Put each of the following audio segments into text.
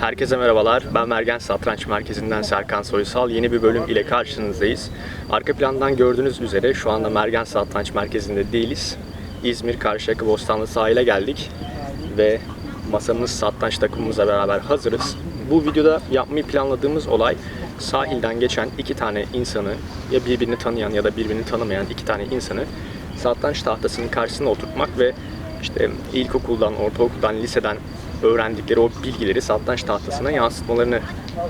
Herkese merhabalar. Ben Mergen Satranç Merkezi'nden Serkan Soysal. Yeni bir bölüm ile karşınızdayız. Arka plandan gördüğünüz üzere şu anda Mergen Satranç Merkezi'nde değiliz. İzmir Karşıyaka Bostanlı sahile geldik ve masamız satranç takımımızla beraber hazırız. Bu videoda yapmayı planladığımız olay sahilden geçen iki tane insanı ya birbirini tanıyan ya da birbirini tanımayan iki tane insanı satranç tahtasının karşısına oturtmak ve işte ilkokuldan, ortaokuldan, liseden öğrendikleri o bilgileri satranç tahtasına yansıtmalarını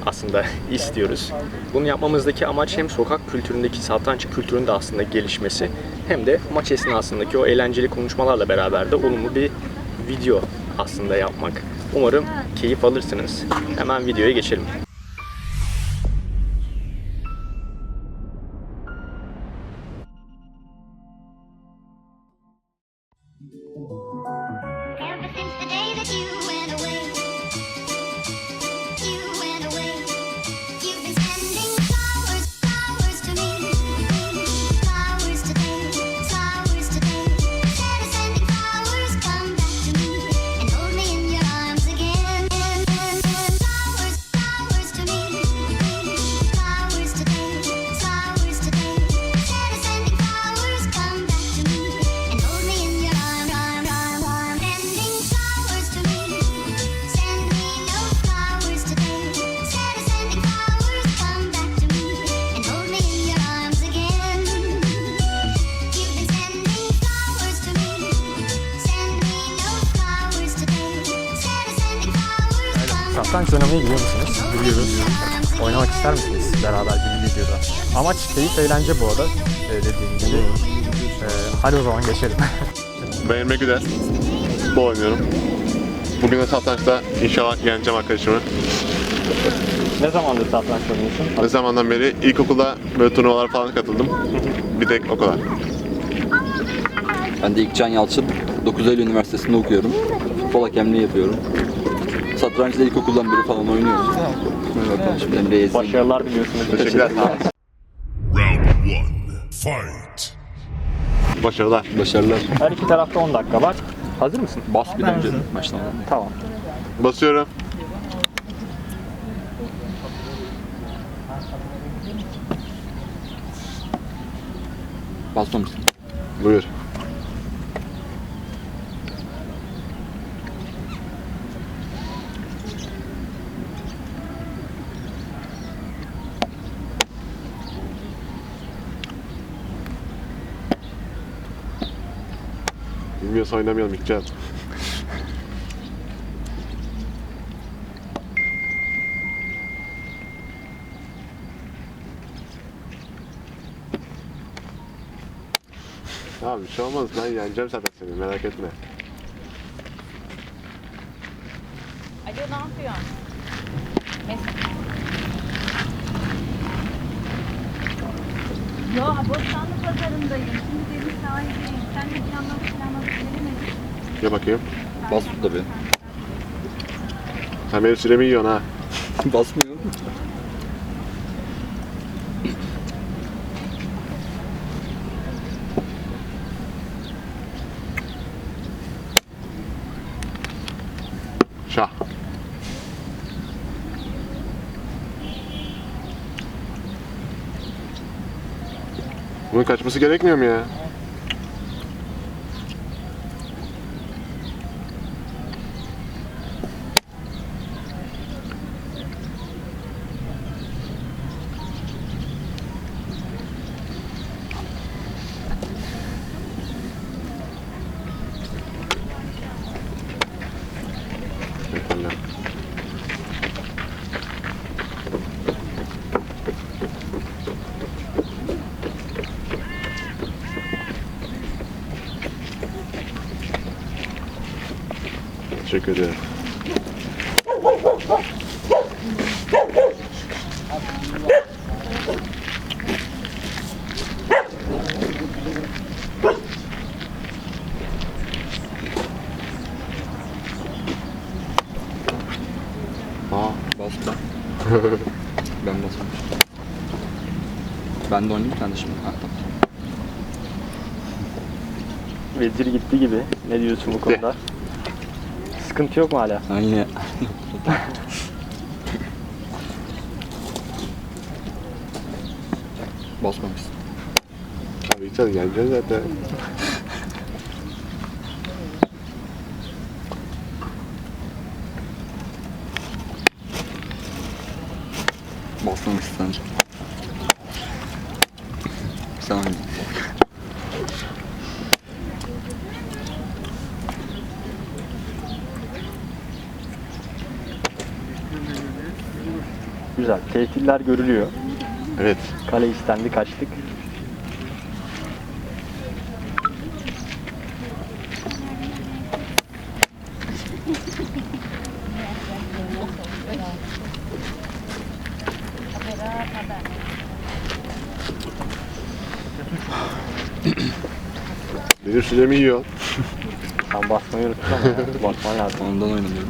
aslında istiyoruz. Bunu yapmamızdaki amaç hem sokak kültüründeki satranç kültürünün de aslında gelişmesi hem de maç esnasındaki o eğlenceli konuşmalarla beraber de olumlu bir video aslında yapmak. Umarım keyif alırsınız. Hemen videoya geçelim. Oynamayı biliyor musunuz? Biliyoruz. Oynamak ister misiniz beraber bir videoda? Amaç keyif eğlence bu arada ee, dediğim gibi. Ee, hadi o zaman geçelim. Ben Emre Güler. Futbol oynuyorum. Bugün de satrançta inşallah yeneceğim arkadaşımı. ne zamandır satranç oynuyorsun? Ne zamandan beri ilkokulda böyle turnuvalara falan katıldım. Bir tek o kadar. Ben de İlkcan Yalçın. 9 Eylül Üniversitesi'nde okuyorum. Futbol hakemliği yapıyorum. Satrançta ilkokuldan beri falan oynuyoruz. Hadi bakalım şimdi Emre'ye. Başarılar diliyorsunuz. Teşekkürler. Round fight. Başarılar. Başarılar. Her iki tarafta 10 dakika var. Hazır mısın? Bas bir önce baştan. Tamam. Basıyorum. Basmamışsın. Buyur. Bilmiyorsa oynamayalım İlkcan. Abi bir şey olmaz ben yeneceğim zaten seni merak etme. Alo ne yapıyorsun? Mes- Yo Bostanlı pazarındayım. Şimdi deniz sahildeyim. Sen de planlamak planlamak Gel bakayım. Bas tabii. Sen benim süremi yiyorsun ha. Basmıyor. Şah. Bunun kaçması gerekmiyor mu ya? Teşekkürler. Teşekkür ederim. Aa, Bas ben. basmamıştım. Ben de oynayayım sen de şimdi. Ha, tamam. Vezir gitti gibi. Ne diyorsun bu konuda? Sıkıntı yok mu hala? Aynen. Basmamışsın. Abi içeri geleceğiz zaten. Basmamışsın sence. Güzel. Tehditler görülüyor. Evet. Kale istendi kaçtık. Benim süremi yiyor. Sen basmayı ya. basman lazım. Ondan oynamıyorum.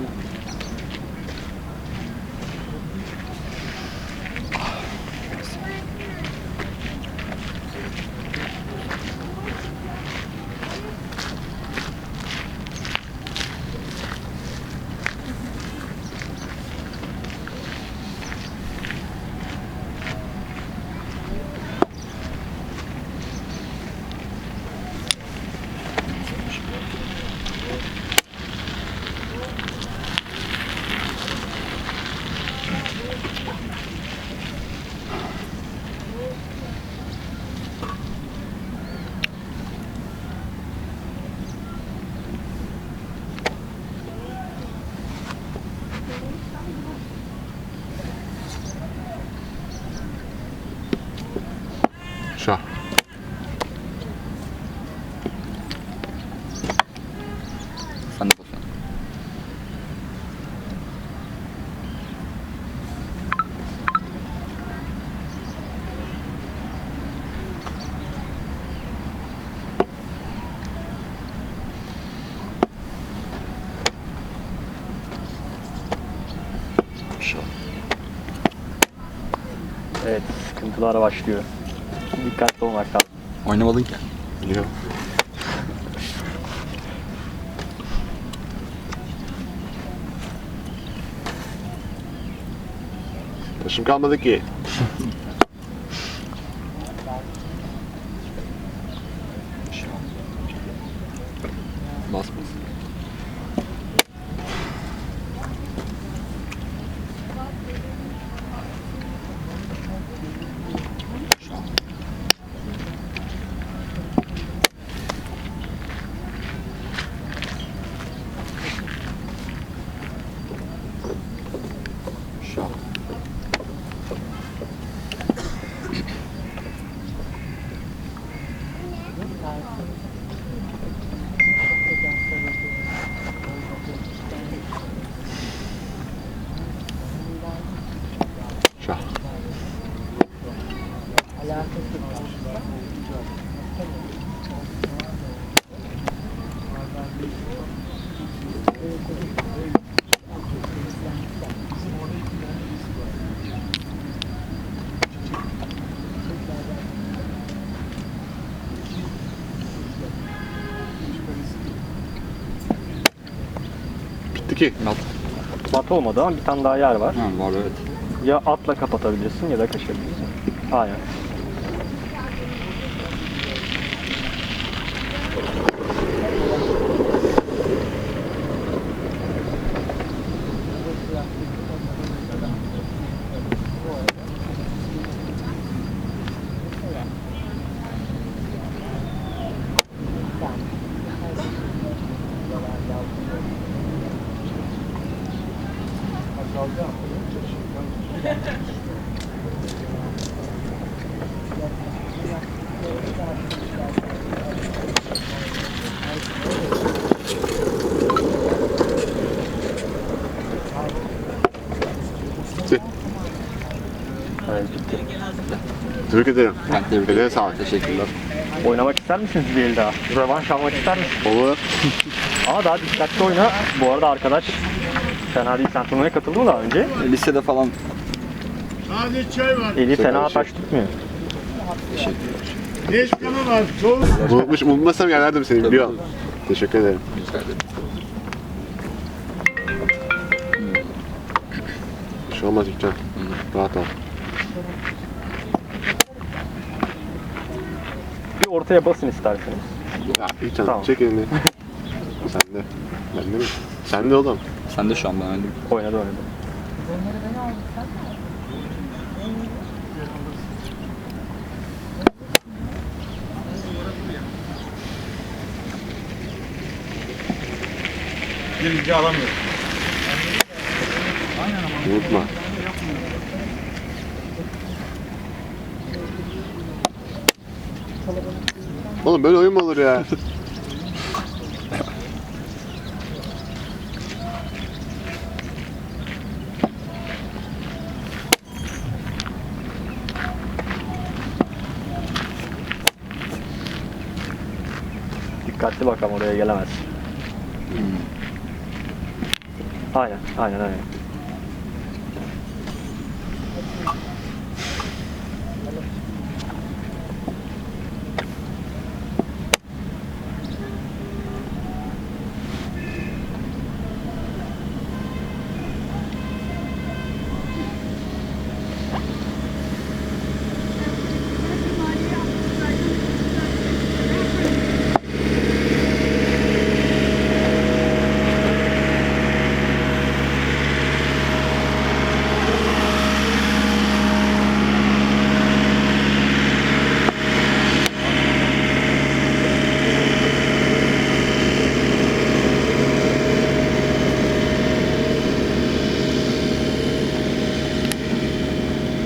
Şah. Sen de basıyorsun. Şah. Evet, sıkıntılar başlıyor. Dikkatli olmak lazım. Oynamadın ki. Biliyorum. Taşım kalmadı ki. Basmaz. Şah. Şah. Bitti ki. Mat. Mat olmadı ama bir tane daha yer var. Ha, var evet. Ya atla kapatabilirsin ya da kaçabilirsin. Aynen. Bitti. Tebrik ederim. Ben tebrik ederim. sağlık. Teşekkürler. Oynamak ister misiniz bir el daha? Rövanş almak ister misin? Olur. Ama daha dikkatli oyna. Bu arada arkadaş fena değil. Sen turnuvaya katıldın mı daha önce? Lisede falan Sade çay var. Eli Süper fena şey. taş tutmuyor. Beş kanı var. Soğuk. Unutmuş, unutmasam yerlerdim seni biliyorum. Teşekkür ederim. ederim. Bir şey olmaz İlkan. Rahat ol. Ortaya basın isterseniz. Ya iyi canım Tamam. çek elini. Sen de. Ben de mi? Sen de oğlum. Sen de şu an ben öyle. Oynadı oynadı. Unutma. Oğlum böyle oyun mu olur ya? Dikkatli bak ama oraya gelemez. Aynen, aynen, aynen.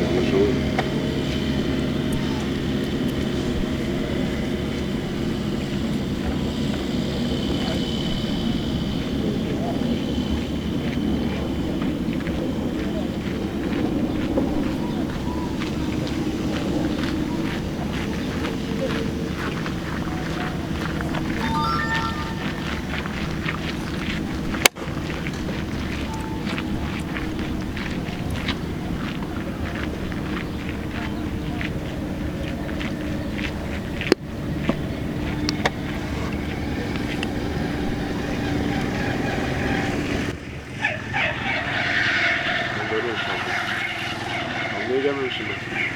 Yanlış olur. Böyle yaşandım. Anlayı gelmemişim ben.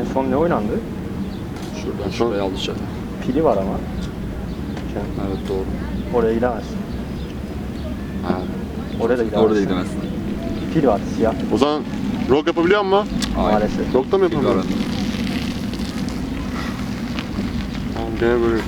En son ne oynandı? Şuradan Şu- şuraya alacak. Pili var ama. Evet doğru. Oraya gidemezsin. Ha. Oraya da gidemezsin. Orada gidemezsin. Pil var, siyah O zaman rock yapabiliyor mu? Hayır. maalesef. Rock'ta mı Bir yapamıyorum? Tamam gene böyle.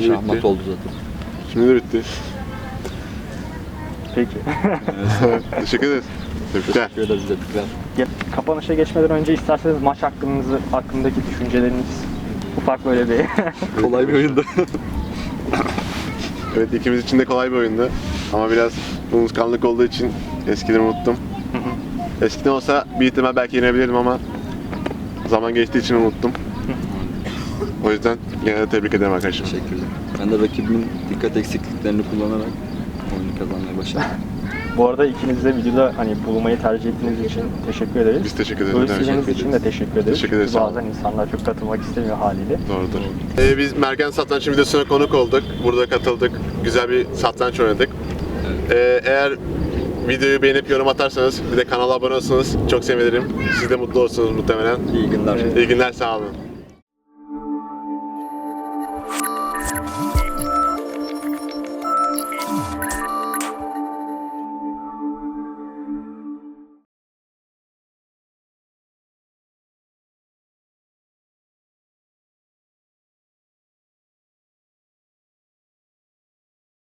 Şimdi Şahmat bitti. oldu zaten. Şimdi de bitti. Peki. Teşekkür ederiz. Tebrikler. Teşekkür ederiz tebrikler. Ge- Kapanışa geçmeden önce isterseniz maç hakkınızı, hakkındaki düşünceleriniz ufak böyle bir Kolay bir oyundu. Evet ikimiz için de kolay bir oyundu. Ama biraz unutkanlık olduğu için eskiden unuttum. Eskiden olsa bir ihtimal belki yenebilirdim ama zaman geçtiği için unuttum. O yüzden gene de tebrik ederim arkadaşlar. Teşekkürler. Ben de rakibimin dikkat eksikliklerini kullanarak oyunu kazanmaya başardım. Bu arada ikiniz de videoda hani bulunmayı tercih ettiğiniz için teşekkür ederiz. Biz teşekkür ederiz. Görüşleriniz Teşekkür için de teşekkür ederiz. Teşekkür ederiz, Çünkü bazen insanlar çok katılmak istemiyor haliyle. Doğrudur. Ee, biz Mergen Satranç videosuna konuk olduk. Burada katıldık. Güzel bir satranç oynadık. Ee, eğer videoyu beğenip yorum atarsanız bir de kanala abone olursanız çok sevinirim. Siz de mutlu olursunuz muhtemelen. İyi günler. İyi günler sağ olun.